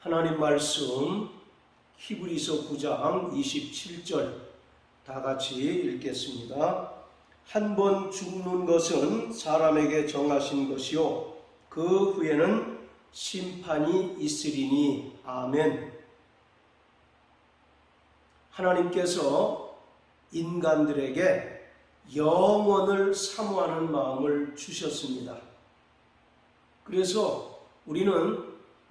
하나님 말씀 히브리서 9장 27절 다 같이 읽겠습니다. 한 번 죽는 것은 사람에게 정하신 것이요 그 후에는 심판이 있으리니 아멘. 하나님께서 인간들에게 영원을 사모하는 마음을 주셨습니다. 그래서 우리는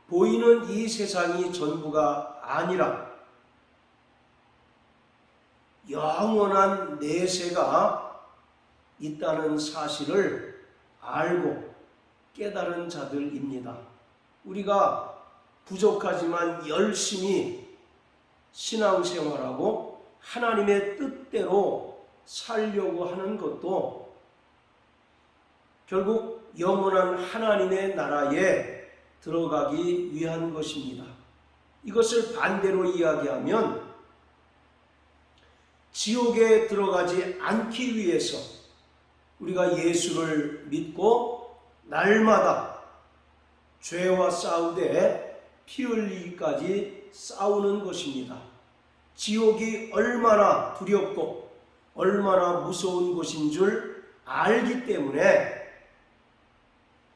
보이는 이 세상이 전부가 아니라 영원한 내세가 있다는 사실을 알고 깨달은 자들입니다. 우리가 부족하지만 열심히 신앙생활하고 하나님의 뜻대로 살려고 하는 것도 결국 영원한 하나님의 나라에 들어가기 위한 것입니다. 이것을 반대로 이야기하면 지옥에 들어가지 않기 위해서 우리가 예수를 믿고 날마다 죄와 싸우되 피 흘리기까지 싸우는 것입니다. 지옥이 얼마나 두렵고 얼마나 무서운 곳인 줄 알기 때문에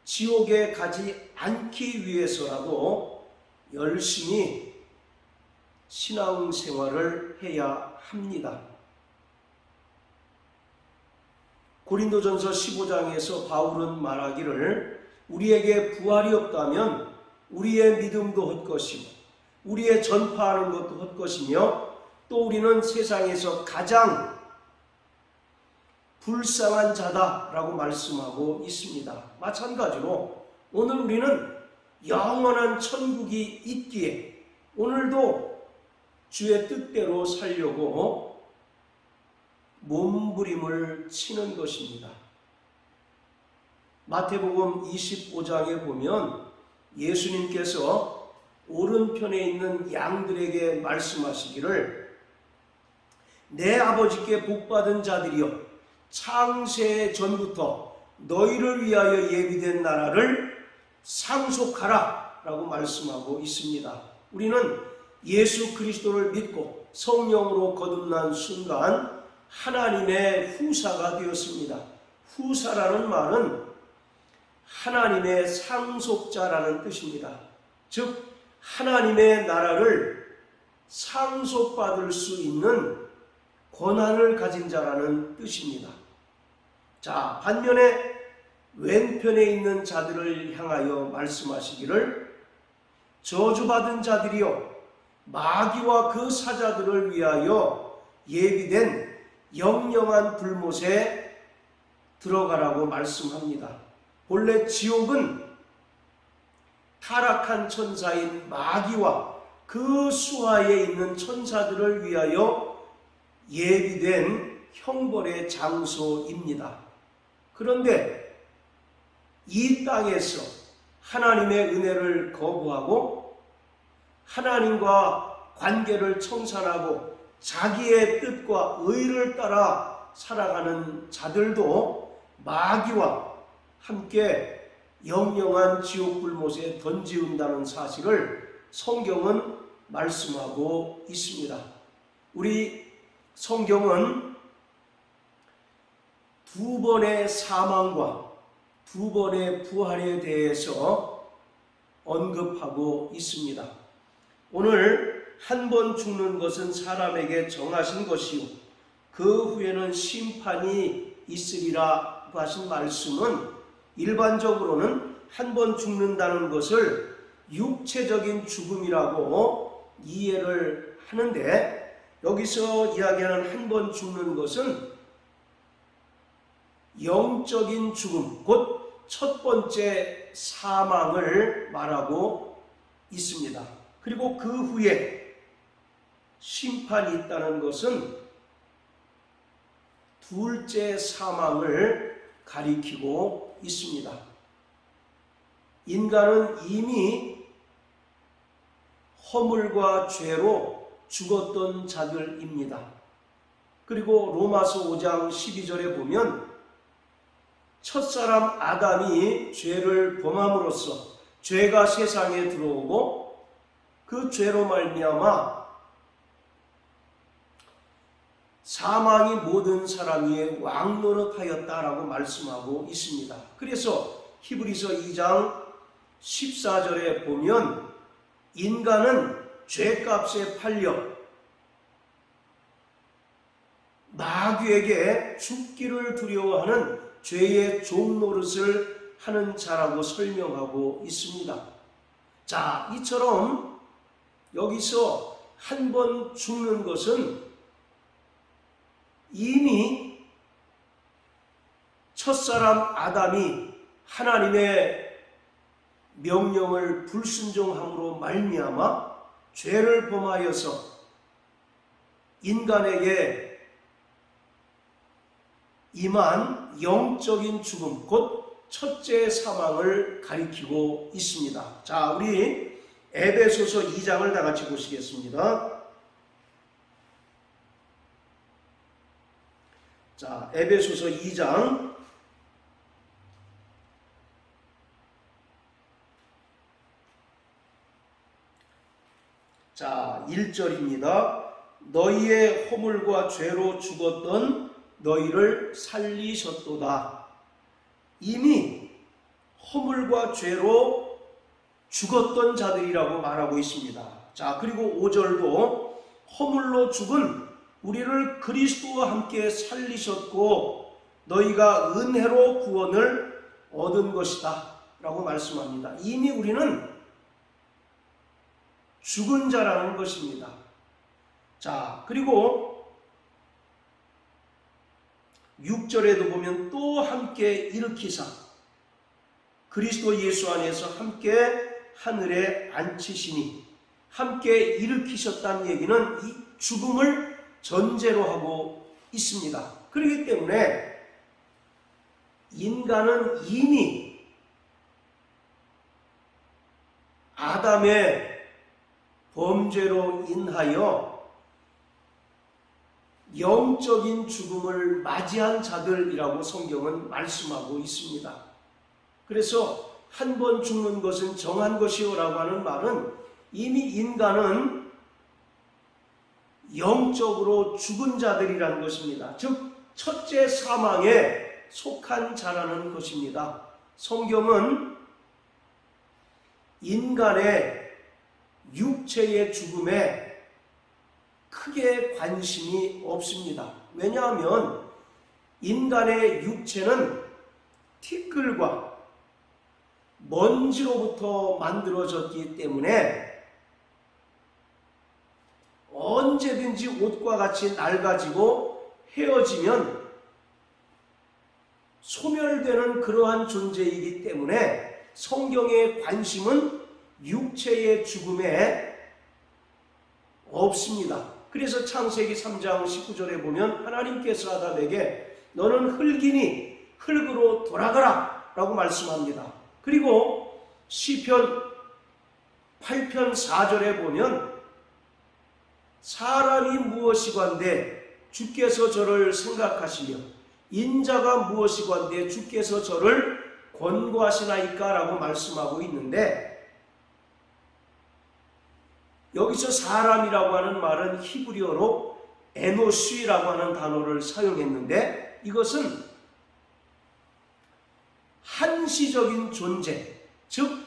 지옥에 가지 않기 위해서라도 열심히 신앙 생활을 해야 합니다. 고린도전서 15장에서 바울은 말하기를 우리에게 부활이 없다면 우리의 믿음도 헛것이고 우리의 전파하는 것도 헛것이며 또 우리는 세상에서 가장 불쌍한 자다라고 말씀하고 있습니다. 마찬가지로 오늘 우리는 영원한 천국이 있기에 오늘도 주의 뜻대로 살려고 몸부림을 치는 것입니다. 마태복음 25장에 보면 예수님께서 오른편에 있는 양들에게 말씀하시기를 내 아버지께 복받은 자들이여 창세 전부터 너희를 위하여 예비된 나라를 상속하라 라고 말씀하고 있습니다. 우리는 예수 그리스도를 믿고 성령으로 거듭난 순간 하나님의 후사가 되었습니다. 후사라는 말은 하나님의 상속자라는 뜻입니다. 즉, 하나님의 나라를 상속받을 수 있는 권한을 가진 자라는 뜻입니다. 자, 반면에 왼편에 있는 자들을 향하여 말씀하시기를 저주받은 자들이요 마귀와 그 사자들을 위하여 예비된 영영한 불못에 들어가라고 말씀합니다. 본래 지옥은 타락한 천사인 마귀와 그 수하에 있는 천사들을 위하여 예비된 형벌의 장소입니다. 그런데 이 땅에서 하나님의 은혜를 거부하고 하나님과 관계를 청산하고 자기의 뜻과 의를 따라 살아가는 자들도 마귀와 함께 영영한 지옥 불못에 던지운다는 사실을 성경은 말씀하고 있습니다. 우리 성경은 두 번의 사망과 두 번의 부활에 대해서 언급하고 있습니다. 오늘 한 번 죽는 것은 사람에게 정하신 것이요. 그 후에는 심판이 있으리라고 하신 말씀은 일반적으로는 한 번 죽는다는 것을 육체적인 죽음이라고 이해를 하는데 여기서 이야기하는 한 번 죽는 것은 영적인 죽음, 곧 첫 번째 사망을 말하고 있습니다. 그리고 그 후에 심판이 있다는 것은 둘째 사망을 가리키고 있습니다. 인간은 이미 허물과 죄로 죽었던 자들입니다. 그리고 로마서 5장 12절에 보면 첫사람 아담이 죄를 범함으로써 죄가 세상에 들어오고 그 죄로 말미암아 사망이 모든 사람 위에 왕노릇하였다라고 말씀하고 있습니다. 그래서 히브리서 2장 14절에 보면 인간은 죄값에 팔려 마귀에게 죽기를 두려워하는 죄의 종노릇을 하는 자라고 설명하고 있습니다. 자, 이처럼 여기서 한 번 죽는 것은 이미 첫사람 아담이 하나님의 명령을 불순종함으로 말미암아 죄를 범하여서 인간에게 임한 영적인 죽음, 곧 첫째 사망을 가리키고 있습니다. 자, 우리 에베소서 2장을 다 같이 보시겠습니다. 자, 에베소서 2장 자, 1절입니다. 너희의 허물과 죄로 죽었던 너희를 살리셨도다. 이미 허물과 죄로 죽었던 자들이라고 말하고 있습니다. 자, 그리고 5절도 허물로 죽은 우리를 그리스도와 함께 살리셨고 너희가 은혜로 구원을 얻은 것이다. 라고 말씀합니다. 이미 우리는 죽은 자라는 것입니다. 자, 그리고 6절에도 보면 또 함께 일으키사 그리스도 예수 안에서 함께 하늘에 앉히시니 함께 일으키셨다는 얘기는 이 죽음을 전제로 하고 있습니다. 그렇기 때문에 인간은 이미 아담의 범죄로 인하여 영적인 죽음을 맞이한 자들이라고 성경은 말씀하고 있습니다. 그래서 한 번 죽는 것은 정한 것이요라고 하는 말은 이미 인간은 영적으로 죽은 자들이라는 것입니다. 즉, 첫째 사망에 속한 자라는 것입니다. 성경은 인간의 육체의 죽음에 크게 관심이 없습니다. 왜냐하면 인간의 육체는 티끌과 먼지로부터 만들어졌기 때문에 언제든지 옷과 같이 낡아지고 헤어지면 소멸되는 그러한 존재이기 때문에 성경의 관심은 육체의 죽음에 없습니다. 그래서 창세기 3장 19절에 보면 하나님께서 아담에게 너는 흙이니 흙으로 돌아가라 라고 말씀합니다. 그리고 시편 8편 4절에 보면 사람이 무엇이관데 주께서 저를 생각하시며 인자가 무엇이관데 주께서 저를 권고하시나이까 라고 말씀하고 있는데 여기서 사람이라고 하는 말은 히브리어로 에노시라고 하는 단어를 사용했는데 이것은 한시적인 존재, 즉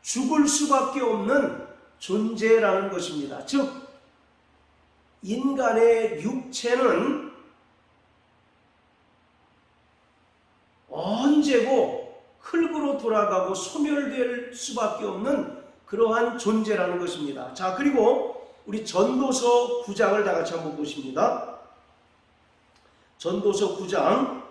죽을 수밖에 없는 존재라는 것입니다. 즉 인간의 육체는 언제고 흙으로 돌아가고 소멸될 수밖에 없는 그러한 존재라는 것입니다. 자, 그리고 우리 전도서 9장을 다 같이 한번 보십니다. 전도서 9장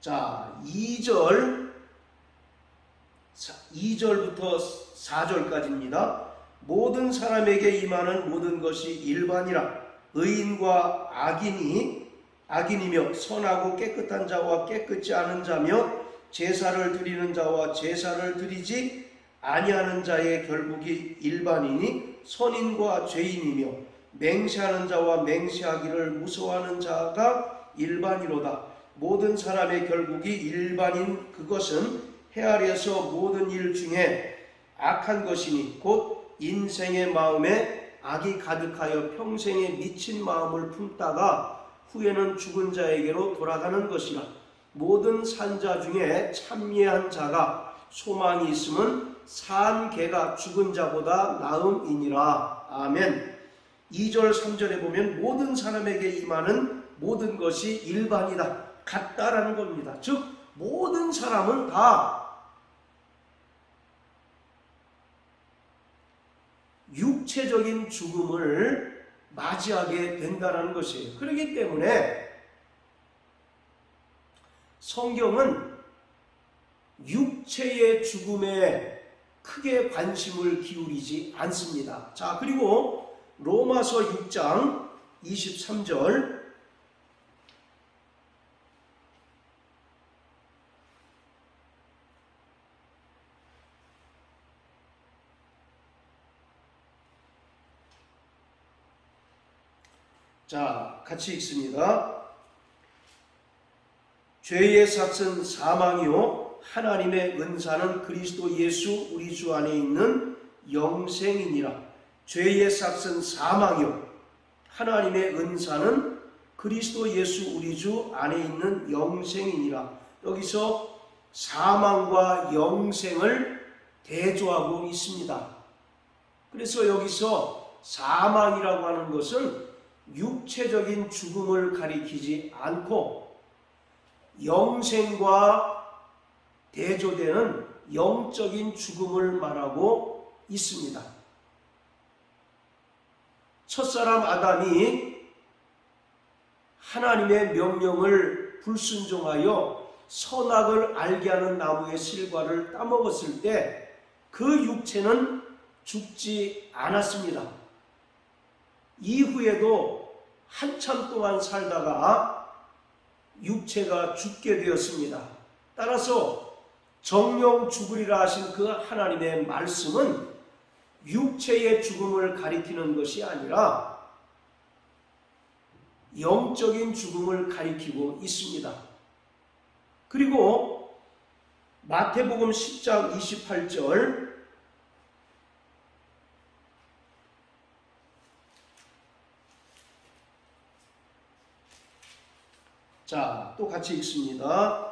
자, 2절 2절부터 4절까지입니다. 모든 사람에게 임하는 모든 것이 일반이라 의인과 악인이 악인이며 선하고 깨끗한 자와 깨끗지 않은 자며 제사를 드리는 자와 제사를 드리지 아니하는 자의 결국이 일반이니 선인과 죄인이며 맹세하는 자와 맹세하기를 무서워하는 자가 일반이로다. 모든 사람의 결국이 일반인 그것은 헤아려서 모든 일 중에 악한 것이니 곧 인생의 마음에 악이 가득하여 평생에 미친 마음을 품다가 후에는 죽은 자에게로 돌아가는 것이라. 모든 산자 중에 참여한 자가 소망이 있으면 산 개가 죽은 자보다 나음이니라. 아멘. 2절 3절에 보면 모든 사람에게 임하는 모든 것이 일반이다. 같다라는 겁니다. 즉 모든 사람은 다 육체적인 죽음을 맞이하게 된다는 것이에요. 그렇기 때문에 성경은 육체의 죽음에 크게 관심을 기울이지 않습니다. 자, 그리고 로마서 6장 23절 자, 같이 읽습니다. 죄의 삭은 사망이요 하나님의 은사는 그리스도 예수 우리 주 안에 있는 영생이니라. 죄의 삭은 사망이요 하나님의 은사는 그리스도 예수 우리 주 안에 있는 영생이니라. 여기서 사망과 영생을 대조하고 있습니다. 그래서 여기서 사망이라고 하는 것은 육체적인 죽음을 가리키지 않고 영생과 대조되는 영적인 죽음을 말하고 있습니다. 첫사람 아담이 하나님의 명령을 불순종하여 선악을 알게 하는 나무의 실과를 따먹었을 때 그 육체는 죽지 않았습니다. 이후에도 한참 동안 살다가 육체가 죽게 되었습니다. 따라서 정령 죽으리라 하신 그 하나님의 말씀은 육체의 죽음을 가리키는 것이 아니라 영적인 죽음을 가리키고 있습니다. 그리고 마태복음 10장 28절 자, 또 같이 읽습니다.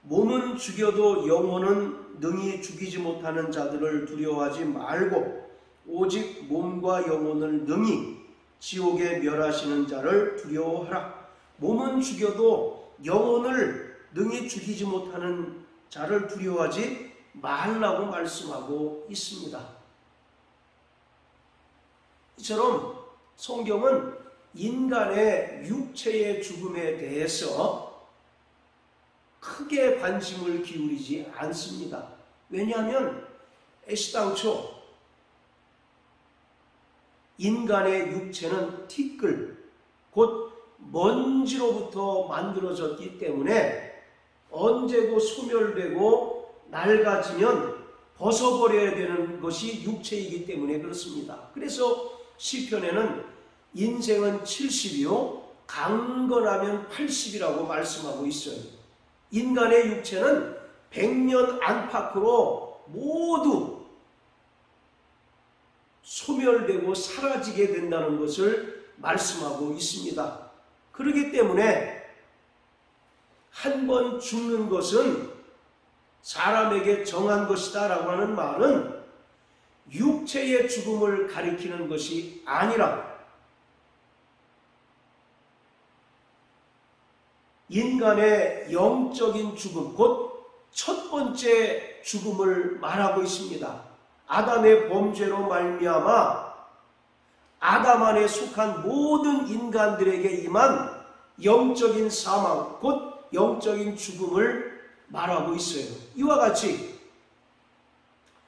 몸은 죽여도 영혼은 능히 죽이지 못하는 자들을 두려워하지 말고 오직 몸과 영혼을 능히 지옥에 멸하시는 자를 두려워하라. 몸은 죽여도 영혼을 능히 죽이지 못하는 자를 두려워하지 말라고 말씀하고 있습니다. 이처럼 성경은 인간의 육체의 죽음에 대해서 크게 관심을 기울이지 않습니다. 왜냐하면 애시당초 인간의 육체는 티끌, 곧 먼지로부터 만들어졌기 때문에 언제고 소멸되고 낡아지면 벗어버려야 되는 것이 육체이기 때문에 그렇습니다. 그래서 시편에는 인생은 70이요 강건하면 80이라고 말씀하고 있어요. 인간의 육체는 100년 안팎으로 모두 소멸되고 사라지게 된다는 것을 말씀하고 있습니다. 그렇기 때문에 한 번 죽는 것은 사람에게 정한 것이다 라고 하는 말은 육체의 죽음을 가리키는 것이 아니라 인간의 영적인 죽음, 곧 첫 번째 죽음을 말하고 있습니다. 아담의 범죄로 말미암아 아담 안에 속한 모든 인간들에게 임한 영적인 사망, 곧 영적인 죽음을 말하고 있어요. 이와 같이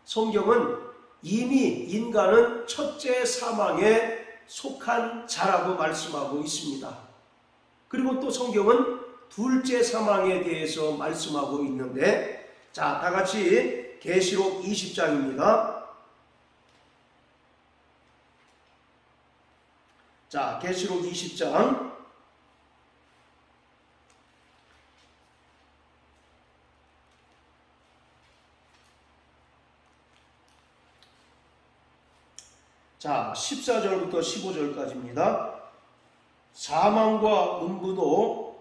성경은 이미 인간은 첫째 사망에 속한 자라고 말씀하고 있습니다. 그리고 또 성경은 둘째 사망에 대해서 말씀하고 있는데 자, 다 같이 계시록 20장입니다. 자, 계시록 20장 자, 14절부터 15절까지입니다. 사망과 음부도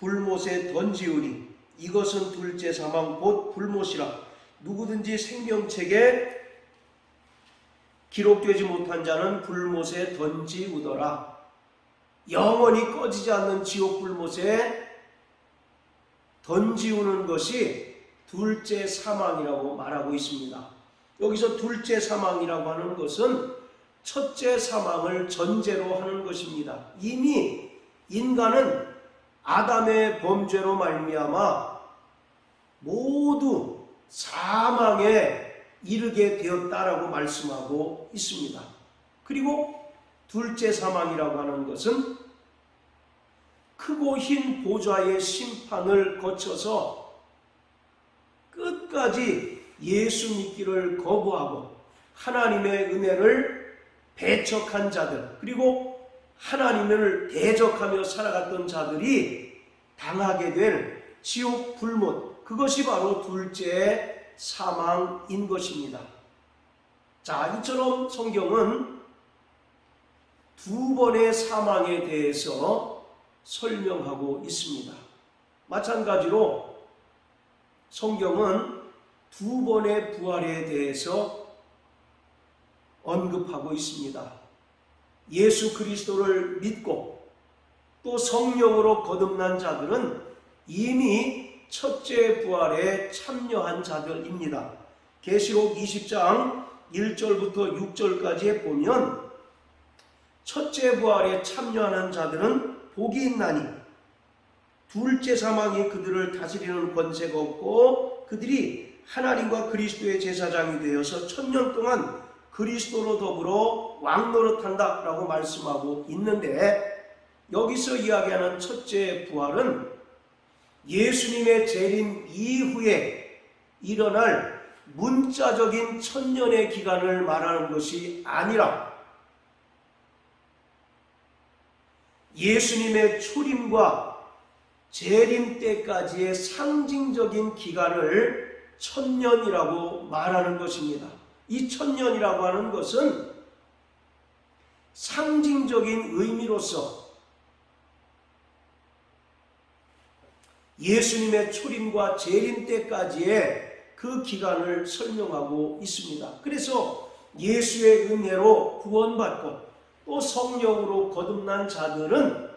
불못에 던지우니 이것은 둘째 사망 곧 불못이라 누구든지 생명책에 기록되지 못한 자는 불못에 던지우더라. 영원히 꺼지지 않는 지옥 불못에 던지우는 것이 둘째 사망이라고 말하고 있습니다. 여기서 둘째 사망이라고 하는 것은 첫째 사망을 전제로 하는 것입니다. 이미 인간은 아담의 범죄로 말미암아 모두 사망에 이르게 되었다라고 말씀하고 있습니다. 그리고 둘째 사망이라고 하는 것은 크고 흰 보좌의 심판을 거쳐서 끝까지 예수 믿기를 거부하고 하나님의 은혜를 배척한 자들 그리고 하나님을 대적하며 살아갔던 자들이 당하게 될 지옥 불못 그것이 바로 둘째 사망인 것입니다. 자, 이처럼 성경은 두 번의 사망에 대해서 설명하고 있습니다. 마찬가지로 성경은 두 번의 부활에 대해서 언급하고 있습니다. 예수 그리스도를 믿고 또 성령으로 거듭난 자들은 이미 첫째 부활에 참여한 자들입니다. 계시록 20장 1절부터 6절까지에 보면 첫째 부활에 참여하는 자들은 복이 있나니 둘째 사망이 그들을 다스리는 권세가 없고 그들이 하나님과 그리스도의 제사장이 되어서 천년 동안 그리스도로 더불어 왕노릇한다라고 말씀하고 있는데 여기서 이야기하는 첫째 부활은 예수님의 재림 이후에 일어날 문자적인 천년의 기간을 말하는 것이 아니라 예수님의 초림과 재림 때까지의 상징적인 기간을 천년이라고 말하는 것입니다. 이 천년이라고 하는 것은 상징적인 의미로서 예수님의 초림과 재림 때까지의 그 기간을 설명하고 있습니다. 그래서 예수의 은혜로 구원받고 또 성령으로 거듭난 자들은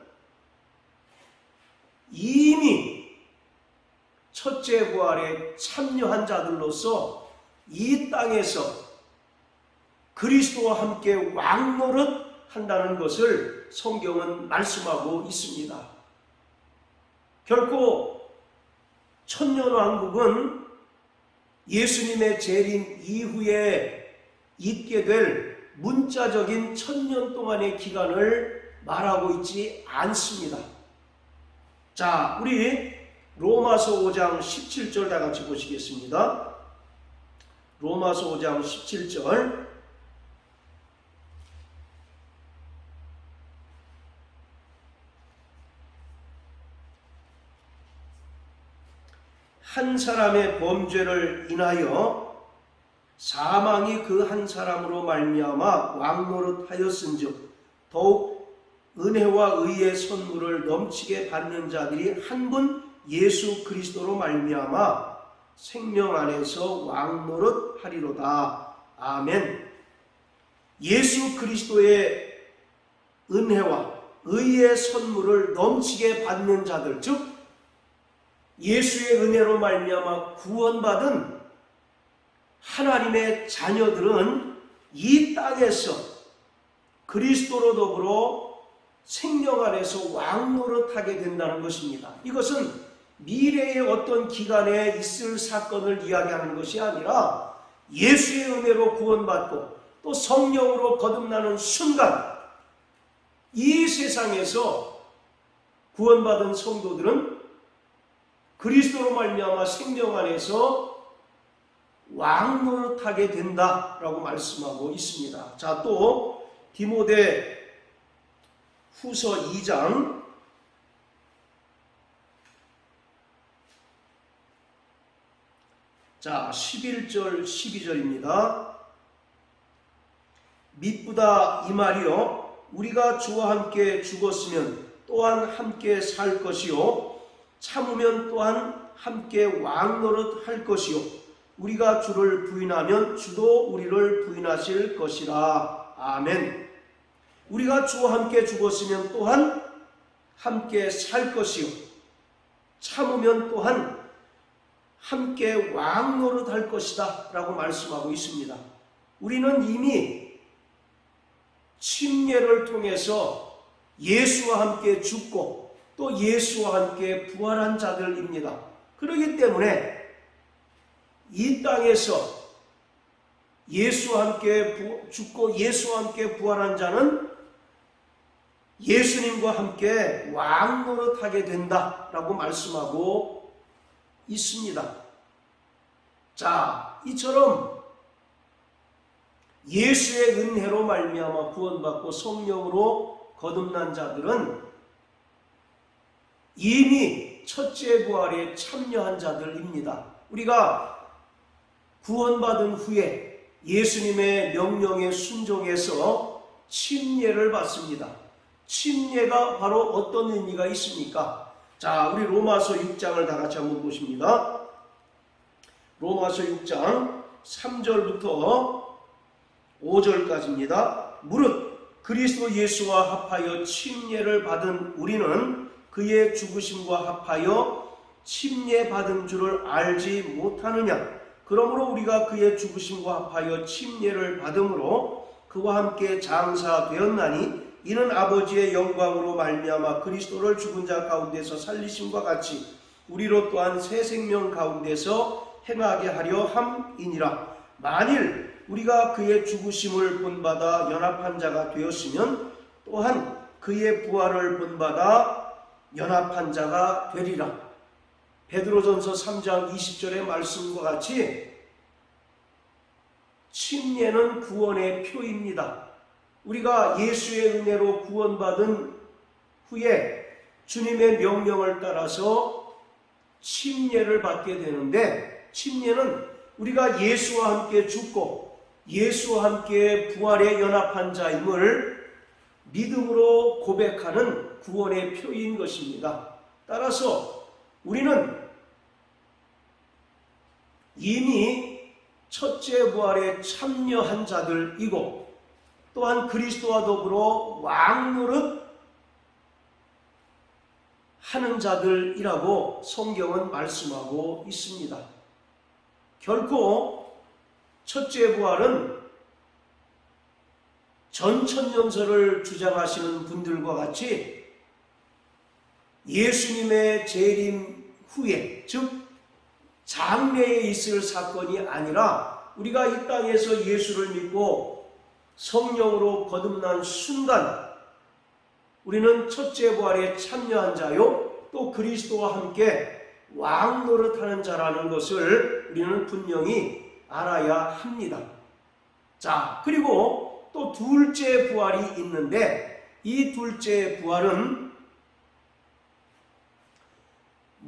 이미 첫째 부활에 참여한 자들로서 이 땅에서 그리스도와 함께 왕노릇 한다는 것을 성경은 말씀하고 있습니다. 결코 천년왕국은 예수님의 재림 이후에 있게 될 문자적인 천년 동안의 기간을 말하고 있지 않습니다. 자, 우리 로마서 5장 17절 다 같이 보시겠습니다. 로마서 5장 17절 한 사람의 범죄를 인하여 사망이 그 한 사람으로 말미암아 왕노릇하였은즉 더욱 은혜와 의의 선물을 넘치게 받는 자들이 한 분 예수 그리스도로 말미암아 생명 안에서 왕노릇 하리로다. 아멘. 예수 그리스도의 은혜와 의의 선물을 넘치게 받는 자들 즉 예수의 은혜로 말미암아 구원받은 하나님의 자녀들은 이 땅에서 그리스도로 더불어 생명 안에서 왕노릇하게 된다는 것입니다. 이것은 미래의 어떤 기간에 있을 사건을 이야기하는 것이 아니라 예수의 은혜로 구원받고 또 성령으로 거듭나는 순간 이 세상에서 구원받은 성도들은 그리스도로 말미암아 생명 안에서 왕 노릇하게 된다라고 말씀하고 있습니다. 자, 또 디모데 후서 2장 자, 11절 12절입니다. 미쁘다 이 말이요 우리가 주와 함께 죽었으면 또한 함께 살 것이요 참으면 또한 함께 왕노릇 할 것이요. 우리가 주를 부인하면 주도 우리를 부인하실 것이라. 아멘. 우리가 주와 함께 죽었으면 또한 함께 살 것이요. 참으면 또한 함께 왕노릇 할 것이다 라고 말씀하고 있습니다. 우리는 이미 침례를 통해서 예수와 함께 죽고 또 예수와 함께 부활한 자들입니다. 그렇기 때문에 이 땅에서 예수와 함께 부- 죽고 예수와 함께 부활한 자는 예수님과 함께 왕 노릇하게 된다라고 말씀하고 있습니다. 자, 이처럼 예수의 은혜로 말미암아 구원받고 성령으로 거듭난 자들은 이미 첫째 부활에 참여한 자들입니다. 우리가 구원받은 후에 예수님의 명령에 순종해서 침례를 받습니다. 침례가 바로 어떤 의미가 있습니까? 자, 우리 로마서 6장을 다 같이 한번 보십니다. 로마서 6장 3절부터 5절까지입니다. 무릇 그리스도 예수와 합하여 침례를 받은 우리는 그의 죽으심과 합하여 침례 받은 줄을 알지 못하느냐? 그러므로 우리가 그의 죽으심과 합하여 침례를 받음으로 그와 함께 장사되었나니 이는 아버지의 영광으로 말미암아 그리스도를 죽은 자 가운데서 살리심과 같이 우리로 또한 새 생명 가운데서 행하게 하려 함이니라. 만일 우리가 그의 죽으심을 본받아 연합한 자가 되었으면 또한 그의 부활을 본받아 연합한 자가 되리라. 베드로전서 3장 20절의 말씀과 같이 침례는 구원의 표입니다. 우리가 예수의 은혜로 구원받은 후에 주님의 명령을 따라서 침례를 받게 되는데 침례는 우리가 예수와 함께 죽고 예수와 함께 부활에 연합한 자임을 믿음으로 고백하는 구원의 표인 것입니다. 따라서 우리는 이미 첫째 부활에 참여한 자들이고 또한 그리스도와 더불어 왕노릇 하는 자들이라고 성경은 말씀하고 있습니다. 결코 첫째 부활은 전천년설을 주장하시는 분들과 같이 예수님의 재림 후에 즉 장래에 있을 사건이 아니라 우리가 이 땅에서 예수를 믿고 성령으로 거듭난 순간 우리는 첫째 부활에 참여한 자요 또 그리스도와 함께 왕 노릇하는 자라는 것을 우리는 분명히 알아야 합니다. 자, 그리고 또 둘째 부활이 있는데 이 둘째 부활은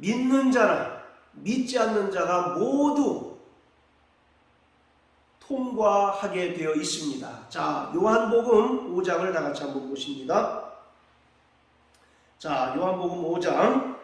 믿는 자나 믿지 않는 자가 모두 통과하게 되어 있습니다. 자, 요한복음 5장을 다 같이 한번 보십니다. 자, 요한복음 5장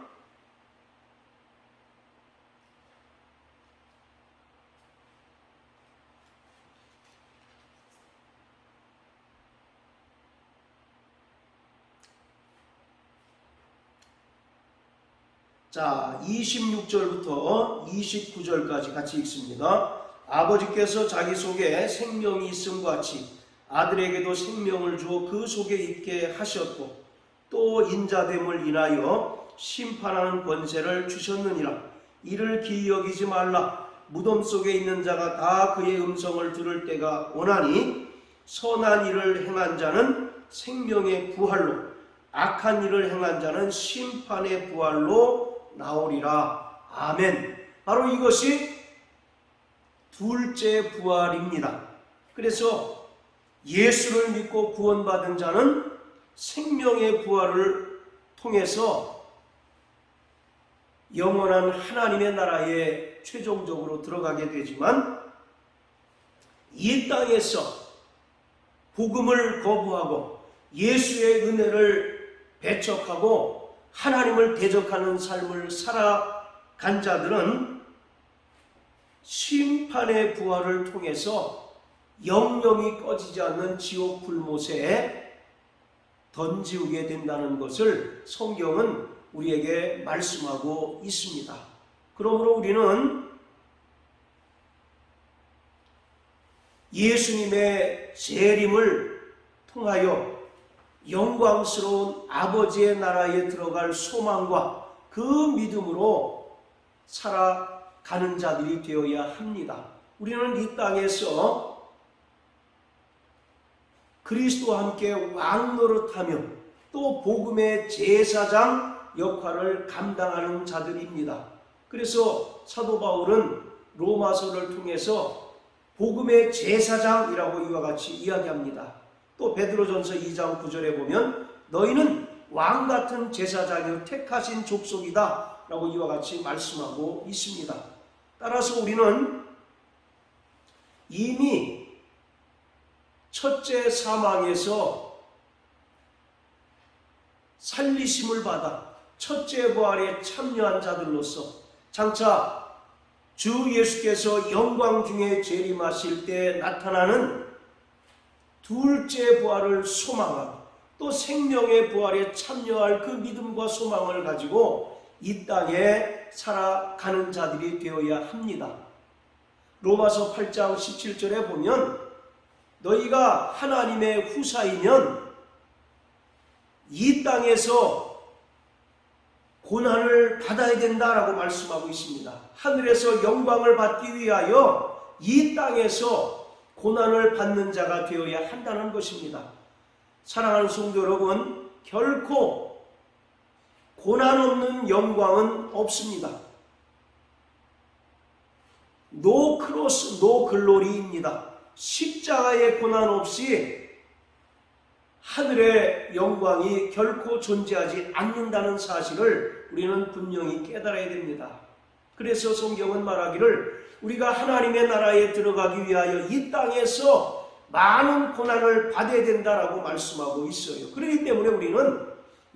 자, 26절부터 29절까지 같이 읽습니다. 아버지께서 자기 속에 생명이 있음과 같이 아들에게도 생명을 주어 그 속에 있게 하셨고 또 인자됨을 인하여 심판하는 권세를 주셨느니라. 이를 기이 여기지 말라. 무덤 속에 있는 자가 다 그의 음성을 들을 때가 오나니 선한 일을 행한 자는 생명의 부활로 악한 일을 행한 자는 심판의 부활로 나오리라. 아멘. 바로 이것이 둘째 부활입니다. 그래서 예수를 믿고 구원받은 자는 생명의 부활을 통해서 영원한 하나님의 나라에 최종적으로 들어가게 되지만 이 땅에서 복음을 거부하고 예수의 은혜를 배척하고 하나님을 대적하는 삶을 살아간 자들은 심판의 부활을 통해서 영영이 꺼지지 않는 지옥 불못에 던지우게 된다는 것을 성경은 우리에게 말씀하고 있습니다. 그러므로 우리는 예수님의 재림을 통하여 영광스러운 아버지의 나라에 들어갈 소망과 그 믿음으로 살아가는 자들이 되어야 합니다. 우리는 이 땅에서 그리스도와 함께 왕노릇하며 또 복음의 제사장 역할을 감당하는 자들입니다. 그래서 사도 바울은 로마서를 통해서 복음의 제사장이라고 이와 같이 이야기합니다. 또 베드로전서 2장 9절에 보면 너희는 왕 같은 제사장이요 택하신 족속이다 라고 이와 같이 말씀하고 있습니다. 따라서 우리는 이미 첫째 사망에서 살리심을 받아 첫째 부활에 참여한 자들로서 장차 주 예수께서 영광 중에 재림하실 때 나타나는 둘째 부활을 소망하고 또 생명의 부활에 참여할 그 믿음과 소망을 가지고 이 땅에 살아가는 자들이 되어야 합니다. 로마서 8장 17절에 보면 너희가 하나님의 후사이면 이 땅에서 고난을 받아야 된다라고 말씀하고 있습니다. 하늘에서 영광을 받기 위하여 이 땅에서 고난을 받는 자가 되어야 한다는 것입니다. 사랑하는 성도 여러분, 결코 고난 없는 영광은 없습니다. 노 크로스, 노 글로리입니다. 십자가의 고난 없이 하늘의 영광이 결코 존재하지 않는다는 사실을 우리는 분명히 깨달아야 됩니다. 그래서 성경은 말하기를 우리가 하나님의 나라에 들어가기 위하여 이 땅에서 많은 고난을 받아야 된다라고 말씀하고 있어요. 그렇기 때문에 우리는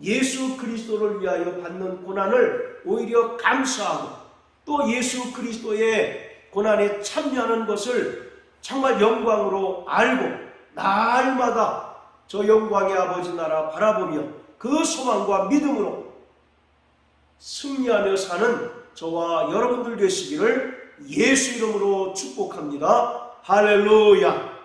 예수 그리스도를 위하여 받는 고난을 오히려 감사하고 또 예수 그리스도의 고난에 참여하는 것을 정말 영광으로 알고 날마다 저 영광의 아버지 나라 바라보며 그 소망과 믿음으로 승리하며 사는 저와 여러분들 되시기를 예수 이름으로 축복합니다. 할렐루야.